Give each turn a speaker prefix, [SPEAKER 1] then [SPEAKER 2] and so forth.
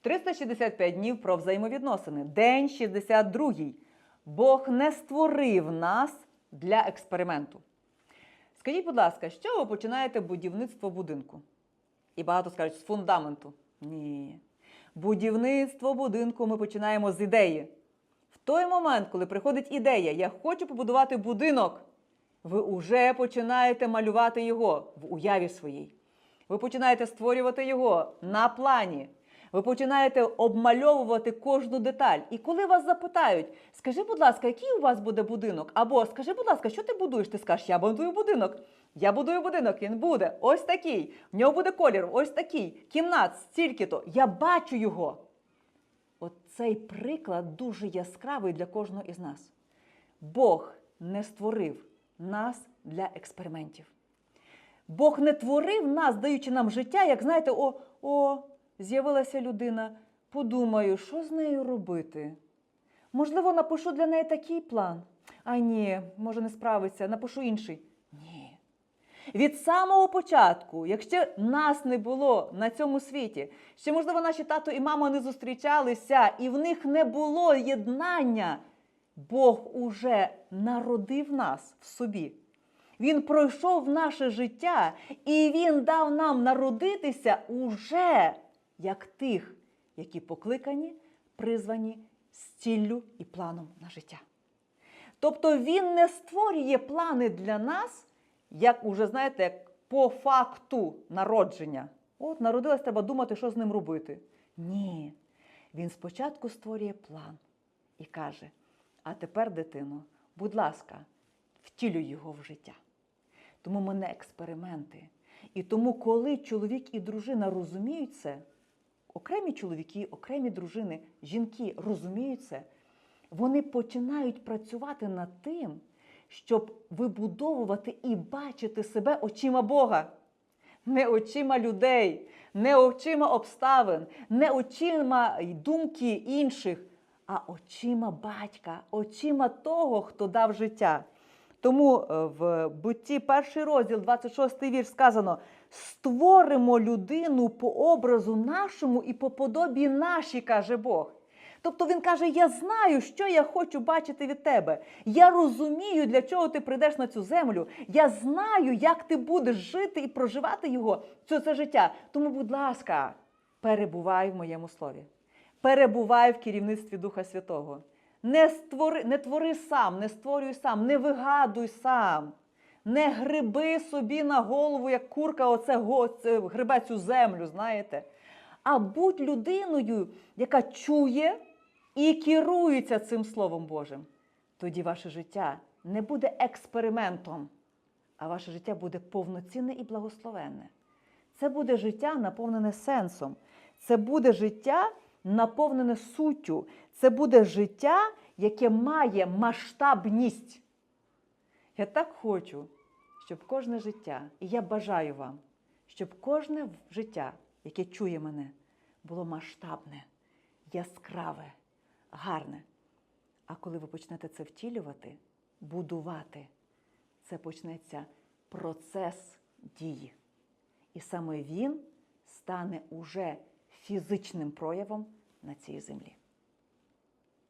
[SPEAKER 1] 365 днів про взаємовідносини. День 62. Бог не створив нас для експерименту. Скажіть, будь ласка, з чого ви починаєте будівництво будинку? І багато скажуть з фундаменту. Ні. Будівництво будинку ми починаємо з ідеї. В той момент, коли приходить ідея, я хочу побудувати будинок, ви вже починаєте малювати його в уяві своїй. Ви починаєте створювати його на плані. Ви починаєте обмальовувати кожну деталь. І коли вас запитають, скажи, будь ласка, який у вас буде будинок? Або скажи, будь ласка, що ти будуєш? Ти скажеш, я будую будинок. Я будую будинок, він буде ось такий. В нього буде колір, ось такий. Кімнат, стільки-то. Я бачу його. От цей приклад дуже яскравий для кожного із нас. Бог не створив нас для експериментів. Бог не творив нас, даючи нам життя, як знаєте, о, о, з'явилася людина. Подумаю, що з нею робити? Можливо, напишу для неї такий план. А ні, може не справиться, напишу інший. Ні. Від самого початку, якщо нас не було на цьому світі, ще, можливо, наші тато і мама не зустрічалися, і в них не було єднання, Бог уже народив нас в собі. Він пройшов наше життя, і Він дав нам народитися уже як тих, які покликані, призвані з ціллю і планом на життя. Тобто Він не створює плани для нас, як уже, знаєте, як по факту народження. От народилась, треба думати, що з ним робити. Ні. Він спочатку створює план і каже: а тепер, дитино, будь ласка, втілюй його в життя. Тому ми не експерименти. І тому, коли чоловік і дружина розуміють це, окремі чоловіки, окремі дружини, жінки розуміють це, вони починають працювати над тим, щоб вибудовувати і бачити себе очима Бога. Не очима людей, не очима обставин, не очима думки інших, а очима батька, очима того, хто дав життя. Тому е, в бутті перший розділ, 26 вірш сказано: створимо людину по образу нашому і по подобі нашій, каже Бог. Тобто він каже: Я знаю, що я хочу бачити від тебе. Я розумію, для чого ти прийдеш на цю землю. Я знаю, як ти будеш жити і проживати його це, це життя. Тому, будь ласка, перебувай в моєму слові. Перебувай в керівництві Духа Святого. Не, створи, не твори сам, не створюй сам, не вигадуй сам. Не гриби собі на голову, як курка, оце, грибе цю землю, знаєте. А будь людиною, яка чує і керується цим Словом Божим. Тоді ваше життя не буде експериментом, а ваше життя буде повноцінне і благословенне. Це буде життя наповнене сенсом. Це буде життя наповнене суттю. Це буде життя, яке має масштабність. Я так хочу, щоб кожне життя, і я бажаю вам, щоб кожне життя, яке чує мене, було масштабне, яскраве, гарне. А коли ви почнете це втілювати, будувати, це почнеться процес дії. І саме він стане уже фізичним проявом на цій землі.